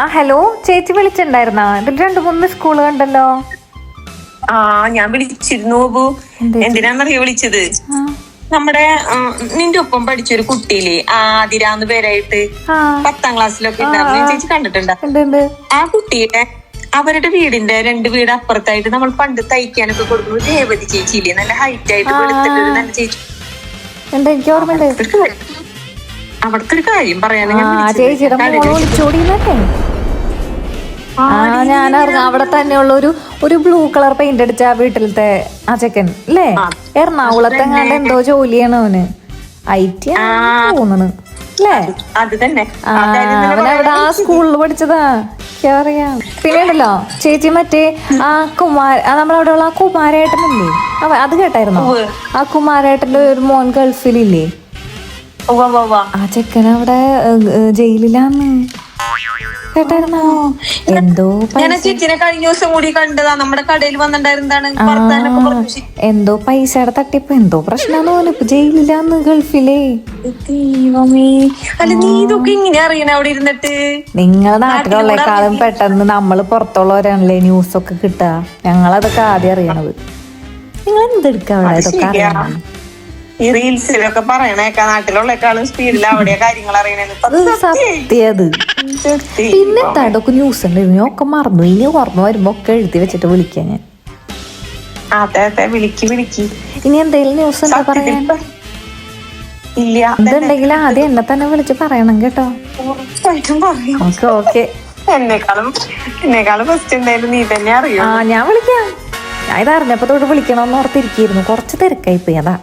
ആ ഹലോ ചേച്ചി വിളിച്ചിണ്ടായിരുന്നാ ഇതിൽ രണ്ടു മൂന്ന് സ്കൂൾ കണ്ടല്ലോ. ആ ഞാൻ വിളിച്ചിരുന്നു അബു എന്ത്? എന്തിനാന്നറിയോ വിളിച്ചത്? നമ്മുടെ നിന്റെ ഒപ്പം പഠിച്ചൊരു കുട്ടിയില്ലേ ആതിരാന്ന് പേരായിട്ട്. പത്താം ക്ലാസ്സിലൊക്കെ ഉണ്ടായിരുന്നു ചേച്ചി കണ്ടിട്ടുണ്ട്? ആ കുട്ടിയുടെ അവരുടെ വീടിന്റെ രണ്ട് വീട് അപ്പുറത്തായിട്ട് നമ്മൾ പണ്ട് തയ്ക്കാനൊക്കെ കൊടുക്കുമ്പോൾ രേവതി ചേച്ചിയില്ലേ? നല്ല ഹൈറ്റ് ആയിട്ട് കൊടുത്തിട്ടുണ്ട് നല്ല ചേച്ചി. അവിടുത്തെ ഒരു കാര്യം പറയാനാ ആ ഞാൻ അറിഞ്ഞു അവിടെ തന്നെയുള്ള ഒരു ഒരു ബ്ലൂ കളർ പെയിന്റ് അടിച്ച ആ വീട്ടിലത്തെ ആ ചെക്കൻ അല്ലേ എറണാകുളത്തെ എങ്ങാണ്ട് എന്തോ ജോലിയാണ് അവന്. ഐ ടി തോന്നണ് അല്ലേ തന്നെ. അവനവിടെ ആ സ്കൂളിൽ പഠിച്ചതാ. അറിയാ? പിന്നെ ഉണ്ടല്ലോ ചേച്ചി മറ്റേ ആ കുമാര നമ്മളവിടെ ഉള്ള ആ കുമാരേട്ടനല്ലേ? അവ അത് കേട്ടായിരുന്നോ? ആ കുമാരേട്ടന്റെ ഒരു മോൻ ഗൾഫിലില്ലേ. ആ ചെക്കൻ അവിടെ ജയിലിലാന്ന്. കേട്ടായിരുന്നോ എന്തോ ഞാൻ ചേച്ചിനെ കഴിഞ്ഞ ദിവസം കൂടി കണ്ടതാ. നമ്മുടെ കടയിൽ പറഞ്ഞു. എന്തോ പൈസയുടെ തട്ടിപ്പ്. എന്തോ പ്രശ്നമാന്ന് തോന്നുന്നു ഇപ്പൊ ജയിലിലാന്ന് ഗൾഫിലേ. ദൈവമേ. അല്ല നീ ഇതൊക്കെ ഇങ്ങനെ അറിയണ അവിടെ ഇരുന്നിട്ട്? നിങ്ങളെ നാട്ടിലുള്ളേക്കാളും പെട്ടെന്ന് നമ്മൾ പുറത്തുള്ളവരാണല്ലേ ന്യൂസ് ഒക്കെ കിട്ടുക. ഞങ്ങളതൊക്കെ ആദ്യം അറിയണത്. നിങ്ങൾ എന്തെടുക്കാം അവിടെ ഇതൊക്കെ. അറിയണം. ഈ റീൽസിലൊക്കെ പറയണേക്കാ നാട്ടിലുള്ളേക്കാളും സ്പീഡിൽ അവിടെ കാര്യങ്ങൾ അറിയണത്. പിന്നെ തടക്കു ന്യൂസ് ഉണ്ടായിരുന്നു ഒക്കെ മറന്നു. ഇനി ഓർമ്മ വരുമ്പോ ഒക്കെ എഴുതി വെച്ചിട്ട് വിളിക്കാൻ ഞാൻ. അതെ അതെ. വിളിക്ക് വിളിക്ക്. ഇനി എന്തെങ്കിലും ന്യൂസ് ഉണ്ടോ പറയാൻ? ഇല്ല ഇതുണ്ടെങ്കിൽ ആദ്യം എന്നെ തന്നെ വിളിച്ച് പറയണം കേട്ടോ. Okay okay. എന്നെക്കാളും എന്നെക്കാളും ഫസ്റ്റ് എന്തായാലും നീ തന്നെ അറിയോ ആ ഞാൻ വിളിക്കാം. ഞാൻ ഇത് അറിഞ്ഞപ്പോ തൊട്ട് വിളിക്കണമെന്ന് ഓർത്തിരിക്കുന്നു കുറച്ച് തിരക്കായി പോയി അതാ.